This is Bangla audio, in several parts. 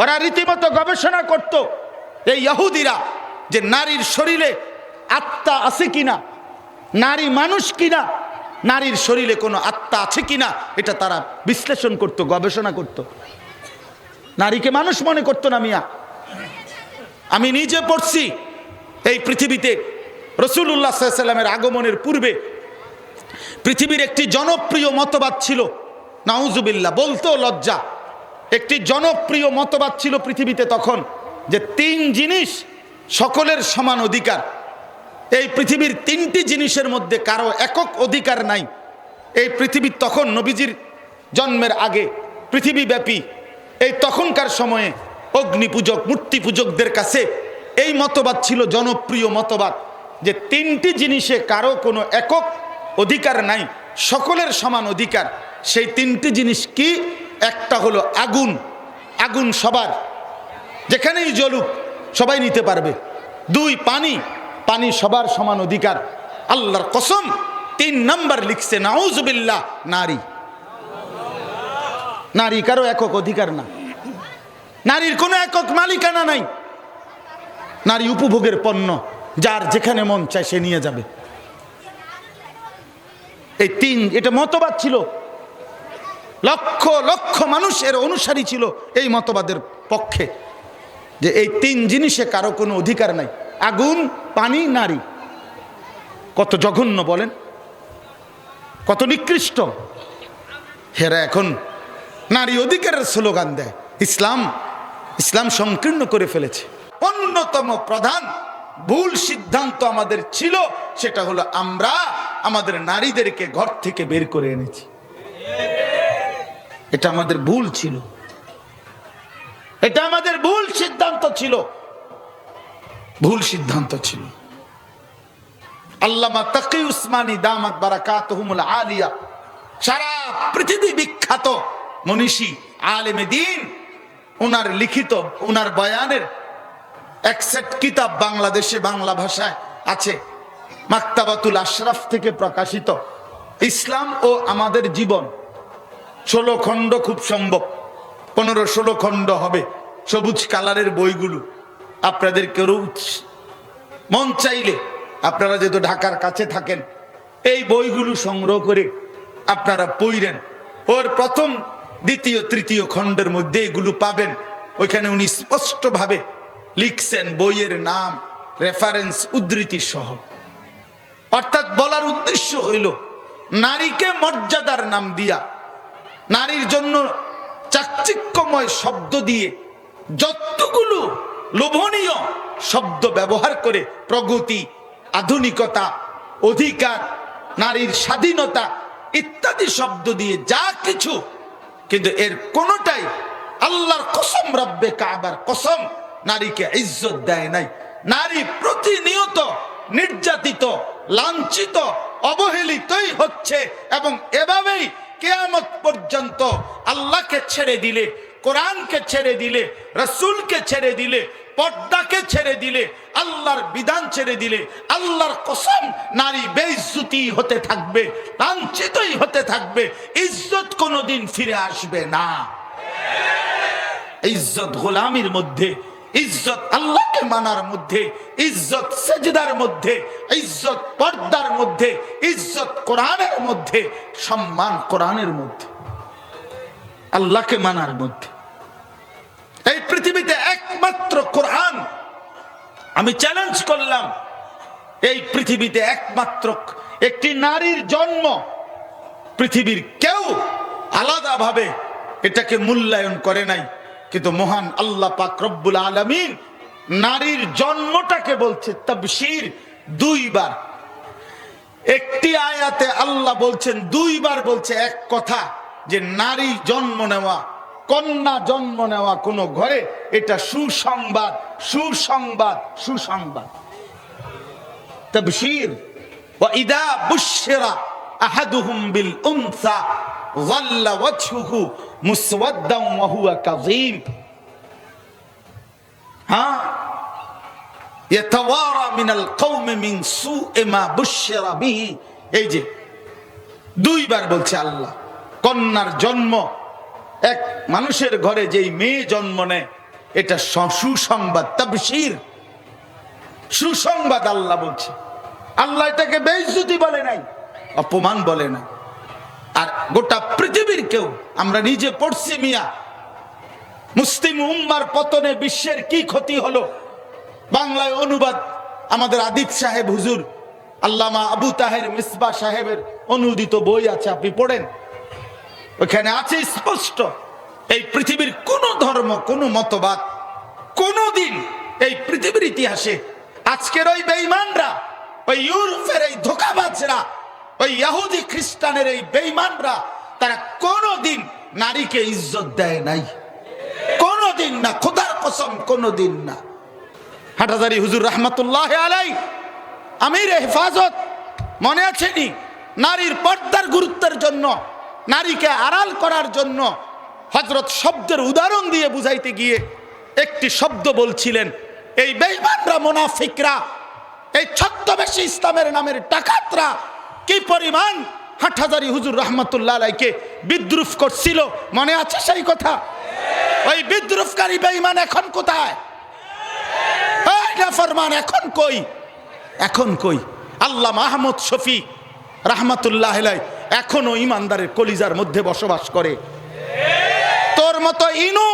ওরা রীতিমতো গবেষণা করত এই ইহুদিরা যে নারীর শরীরে আত্মা আছে কিনা, নারী মানুষ কিনা, নারীর শরীরে কোনো আত্মা আছে কিনা, এটা তারা বিশ্লেষণ করত, গবেষণা করত। নারীকে মানুষ মনে করতো না মিয়া। আমি নিজে পড়ছি এই পৃথিবীতে রসুল্লাহ সাল্লামের আগমনের পূর্বে। পৃথিবীর একটি জনপ্রিয় মতবাদ ছিল নাউজুবিল্লা বলতো লজ্জা। একটি জনপ্রিয় মতবাদ ছিল পৃথিবীতে তখন যে তিন জিনিস সকলের সমান অধিকার। এই পৃথিবীর তিনটি জিনিসের মধ্যে কারও একক অধিকার নাই। এই পৃথিবীর তখন নবীজির জন্মের আগে পৃথিবীব্যাপী। এই তখনকার সময়ে অগ্নি পূজক মূর্তি পূজকদের কাছে এই মতবাদ ছিল জনপ্রিয় মতবাদ যে তিনটি জিনিসে কারও কোনো একক অধিকার নাই, সকলের সমান অধিকার। সেই তিনটি জিনিস কি? একটা হলো আগুন আগুন সবার। যেখানেই জ্বলুক, সবাই নিতে পারবে। দুই, পানি পানি সবার সমান অধিকার। আল্লাহর কসম, তিন নাম্বার লিখছে, নাউজুবিল্লাহ, নারী। নারী কারও একক অধিকার না। নারীর কোনো একক মালিকানা নাই। নারী উপভোগের পণ্য, যার যেখানে মন চায় সে নিয়ে যাবে। এই তিন, এটা মতবাদ ছিল। লক্ষ লক্ষ মানুষের অনুসারী ছিল এই মতবাদের পক্ষে যে এই তিন জিনিসে কারও কোনো অধিকার নাই। আগুন, পানি, নারী। কত জঘন্য বলেন, কত নিকৃষ্ট। হেরা এখন নারী অধিকারের স্লোগান দেয়। ইসলাম ইসলাম সংকীর্ণ করে ফেলেছে। অন্যতম প্রধান ভুল সিদ্ধান্ত আমাদের ছিল, সেটা হলো আমরা আমাদের নারীদেরকে ঘর থেকে বের করে এনেছি। এটা আমাদের ভুল ছিল। এটা আমাদের ভুল সিদ্ধান্ত ছিল। ভুল সিদ্ধান্ত ছিল। আল্লামা তাকি উসমানী দামাত বারাকাতহুমুল আলিয়া, সারা পৃথিবী বিখ্যাত মনীষী আলেমে দিন ওনার লিখিত ওনার বয়ানের একসেট কিতাব বাংলাদেশে বাংলা ভাষায় আছে। মাক্তাবাতুল আশরাফ থেকে প্রকাশিত। ইসলাম ও আমাদের জীবন ষোলো খণ্ড খুব সম্ভব। পনেরো ষোলো খণ্ড হবে। সবুজ কালারের বইগুলো আপনাদের কেউ মন চাইলে আপনারা যেহেতু ঢাকার কাছে থাকেন, এই বইগুলো সংগ্রহ করে আপনারা পড়েন ওর প্রথম, দ্বিতীয়, তৃতীয় খণ্ডের মধ্যে এগুলো পাবেন। ওইখানে উনি স্পষ্টভাবে লিখছেন বইয়ের নাম রেফারেন্স উদ্ধৃতি সহ। অর্থাৎ বলার উদ্দেশ্য হইল, নারীকে মর্যাদার নাম দিয়া নারীর জন্য চাকচিক্যময় শব্দ দিয়ে যতগুলো লোভনীয় শব্দ ব্যবহার করে প্রগতি, আধুনিকতা, অধিকার, নারীর স্বাধীনতা ইত্যাদি শব্দ দিয়ে যা কিছু, কিন্তু এর কোনোটাই আল্লাহর কসম, রব্বে কাবার কসম নারীকে ইজ্জত দেয় নাই। নারী প্রতিনিয়ত নির্যাতিত, লাঞ্ছিত, অবহেলিতই হচ্ছে এবং এভাবেই কেয়ামত পর্যন্ত আল্লাহকে ছেড়ে দিলে, কোরআনকে ছেড়ে দিলে, রসুলকে ছেড়ে দিলে, পর্দাকে ছেড়ে দিলে, আল্লাহর বিধান ছেড়ে দিলে, আল্লাহর কসম নারী বেইজ্জতি হতে থাকবে, লাঞ্ছিতই হতে থাকবে, ইজ্জত কোনোদিন ফিরে আসবে না। ইজ্জত গোলামির মধ্যে ইজ্জত আল্লাহকে মানার মধ্যে, ইজ্জত সেজদার মধ্যে, ইজ্জত পর্দার মধ্যে, ইজ্জত কোরআনের মধ্যে, সম্মান কোরআনের মধ্যে, আল্লাহকে মানার মধ্যে। এই পৃথিবীতে একমাত্র কোরআন আমি চ্যালেঞ্জ করলাম। এই পৃথিবীতে একমাত্র একটি নারীর জন্ম পৃথিবীর কেউ আলাদাভাবে এটাকে মূল্যায়ন করে নাই। কিন্তু মহান আল্লাহ পাক রব্বুল আলমিন নারীর জন্মটাকে বলছে তবশির দুইবার। একটি আয়াতে আল্লাহ বলছেন, দুইবার বলছে এক কথা, যে নারী জন্ম নেওয়া, কন্যা জন্ম নেওয়া কোনো ঘরে এটা সুসংবাদ সুসংবাদ সুসংবাদ। তবশির ইদা বুশেরা আহাদুহুম বিল উমসা কন্যার জন্ম, এক মানুষের ঘরে যেই মেয়ে জন্ম নেয়, এটা সুসংবাদ তাবসির সুসংবাদ আল্লাহ বলছে। আল্লাহ এটাকে যদি বলে নাই, অপমান বলে নাই। আর গোটা পৃথিবীর কেউ। আমরা নিজে পড়ছি মিয়া। মুসলিম উম্মার পতনে বিশ্বের কি ক্ষতি হলো? বাংলায় অনুবাদ আমাদের আদিত সাহেব হুজুর, আল্লামা আবু তাহের মিসবা সাহেবের অনুদিত বই আছে, আপনি পড়েন। ওখানে আছে স্পষ্ট, এই পৃথিবীর কোন ধর্ম, কোন মতবাদ কোনদিন এই পৃথিবীর ইতিহাসে, আজকের ওই বেঈমানরা, ওই ইউরোপের এই ধোকাবাজরা ওই ইহুদি খ্রিস্টানের এই বেঈমানরা, তারা কোনদিন নারীকে ইজ্জত দেয় নাই। কোনদিন না, খোদার কসম কোনদিন না। হাটাজারি হুজুর রহমতুল্লাহ আলাই আমির হেফাজত, মনে আছে নি? নারীর পর্দার গুরুত্বের জন্য, নারীকে আড়াল করার জন্য হজরত শব্দের উদাহরণ দিয়ে বুঝাইতে গিয়ে একটি শব্দ বলছিলেন, এই বেইমানরা মোনাফিকরা, এই ছদ্মবেশী ইসলামের নামের ডাকাতরা কি পরিমাণ? হাটহাজারি হুজুর রহমতুল্লাহ আলাইকে বিদ্রুপ করছিল। মনে আছে সেই কথা? ওই বিদ্রুপকারী বেইমান এখন কোথায়? এই নাফরমান এখন কই? এখন কই? আল্লাহ মাহমুদ শফি রাহমাতুল্লাহ আলাই এখনও ইমানদারের কলিজার মধ্যে বসবাস করে। তোর মতো ইনু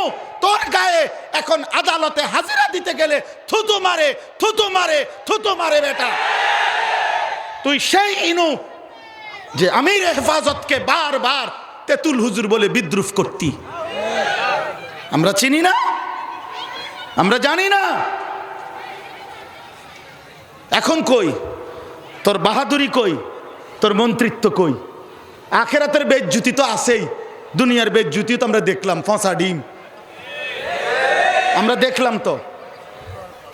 তোর গায়ে এখন আদালতে হাজিরা দিতে গেলে থুতু মারে থুতু মারে থুতু মারে বেটা। তুই সেই ইনু যে আমির হেফাজতকে বারবার তেতুল হুজুর বলে বিদ্রুপ করতি। আমরা চিনি না, আমরা জানি না। এখন কই? তোর বাহাদুরি কই? তোর মন্ত্রিত্ব কই? আখেরাতের বেজ্জুতি তো আছেই, দুনিয়ার বেজ্জুতি তো আমরা দেখলাম, ফসা ডিম। আমরা দেখলাম তো,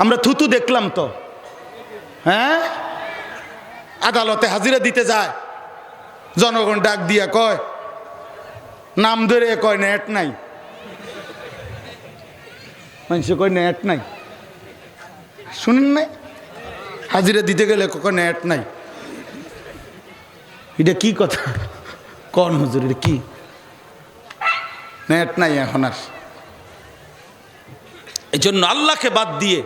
আমরা থুতু দেখলাম তো। হ্যাঁ? আদালতে হাজিরা দিতে যায়। জনগণ ডাক দিয়া কয়, নাম ধরে কয় নেট নাই। মানুষ কয়, নেট নাই। শুনেন নাই? হাজিরা দিতে গেলে কয়, নেট নাই। এটা কি কথা? কন হুজুর, এটা কি? নেট নাই এখন আর। এই জন্য আল্লাহকে বাদ দিয়ে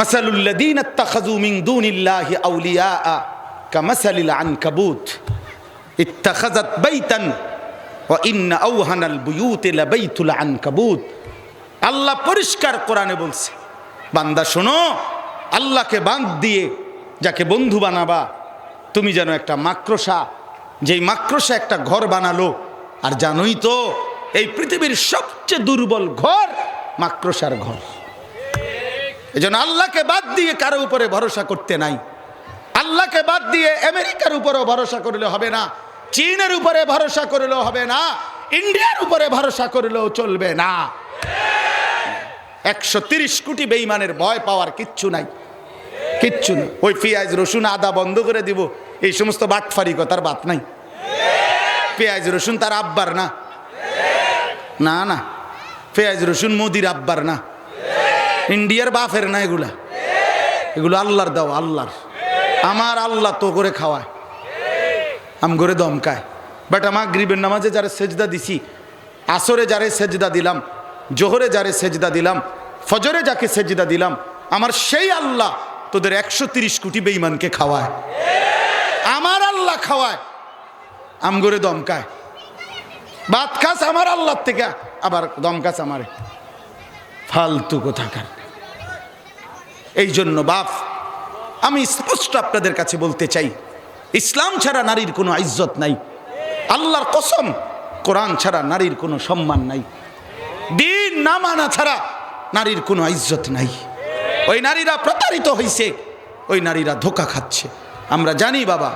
মাসালুল্লাদিন আত্তাখাজু মিন দুনিল্লাহি আউলিয়া কামাসালিল আনকাবুত। ইত্তাখাজাত বাইতান ওয়া ইন্না আওহানাল বুয়ুতি লাবাইতুল আনকাবুত। আল্লাহ পরিষ্কার কোরআনে বলছে, বান্দা শোনো, আল্লাহকে বাদ দিয়ে যাকে বন্ধু বানাবা, তুমি যেন একটা মাক্রসা যেই মাক্রসা একটা ঘর বানালো, আর জানোই তো, এই পৃথিবীর সবচেয়ে দুর্বল ঘর মাক্রসার ঘর। এই জন্য আল্লাহকে বাদ দিয়ে কারও উপরে ভরসা করতে নাই। আল্লাহকে বাদ দিয়ে আমেরিকার উপরেও ভরসা করলে হবে না, চীনের উপরে ভরসা করলেও হবে না, ইন্ডিয়ার উপরে ভরসা করলেও চলবে না। একশো তিরিশ কোটি বেইমানের ভয় পাওয়ার কিচ্ছু নাই। কিচ্ছু নেই। ওই পেঁয়াজ, রসুন, আদা বন্ধ করে দিব, এই সমস্ত বাটফারি কথার বাত নাই। পেঁয়াজ, রসুন তার আব্বার না? না না। পেঁয়াজ, রসুন মোদির আব্বার না? ইন্ডিয়ার বাপের না এগুলা? এগুলো আল্লাহর দাও, আল্লাহর। আমার আল্লাহ তো করে খাওয়ায়। আম করে দমকায়। বাট আমার গরিবের নামাজে যারা সেজদা দিছি, আসরে যারে সেজদা দিলাম, জোহরে যারে সেজদা দিলাম, ফজরে যাকে সেজদা দিলাম, আমার সেই আল্লাহ তোদের একশো তিরিশ কোটি বেইমানকে খাওয়ায়। আমার আল্লাহ খাওয়ায়। আম করে দমকায়। বাত খাস আমার আল্লাহর থেকে, আবার দমকাস আমারে। ফালতু কোথাকার। এই জন্য বাপ, আমি স্পষ্ট আপনাদের কাছে বলতে চাই, ইসলাম ছাড়া নারীর কোনো ইজ্জত নাই। আল্লাহর কসম, কোরআন ছাড়া নারীর কোনো সম্মান নাই। দিন না মানা ছাড়া নারীর কোনো ইজ্জত নাই। ওই নারীরা প্রতারিত হয়েছে ওই নারীরা ধোকা খাচ্ছে। আমরা জানি বাবা